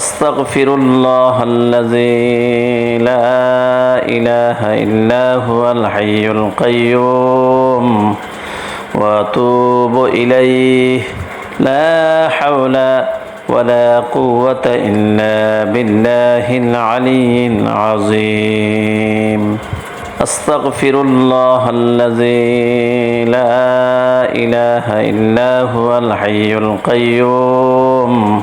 أستغفر الله الذي لا إله إلا هو الحي القيوم وأتوب إليه. لا حول ولا قوة إلا بالله العلي العظيم. أستغفر الله الذي لا إله إلا هو الحي القيوم.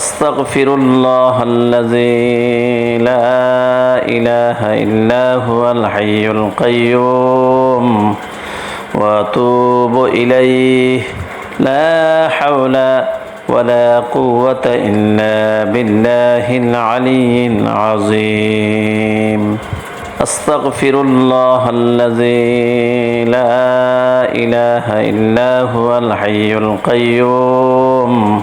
أستغفر الله الذي لا إله إلا هو الحي القيوم وأتوب إليه. لا حول ولا قوة إلا بالله العلي العظيم. أستغفر الله الذي لا إله إلا هو الحي القيوم.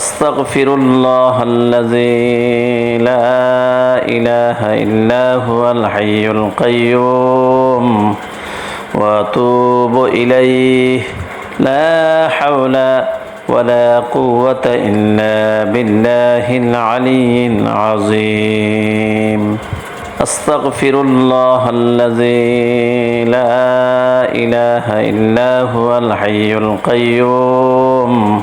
أستغفر الله الذي لا إله إلا هو الحي القيوم وأتوب إليه. لا حول ولا قوة إلا بالله العلي العظيم. أستغفر الله الذي لا إله إلا هو الحي القيوم.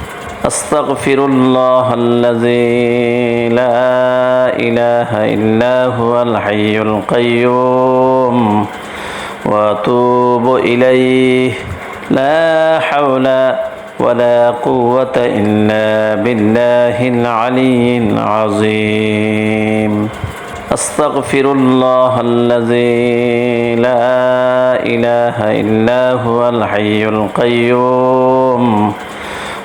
أستغفر الله الذي لا إله إلا هو الحي القيوم وأتوب إليه. لا حول ولا قوة إلا بالله العلي العظيم. أستغفر الله الذي لا إله إلا هو الحي القيوم.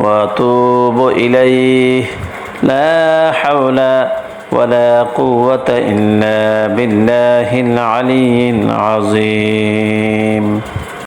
وأتوب إليه. لا حول ولا قوة إلا بالله العلي العظيم.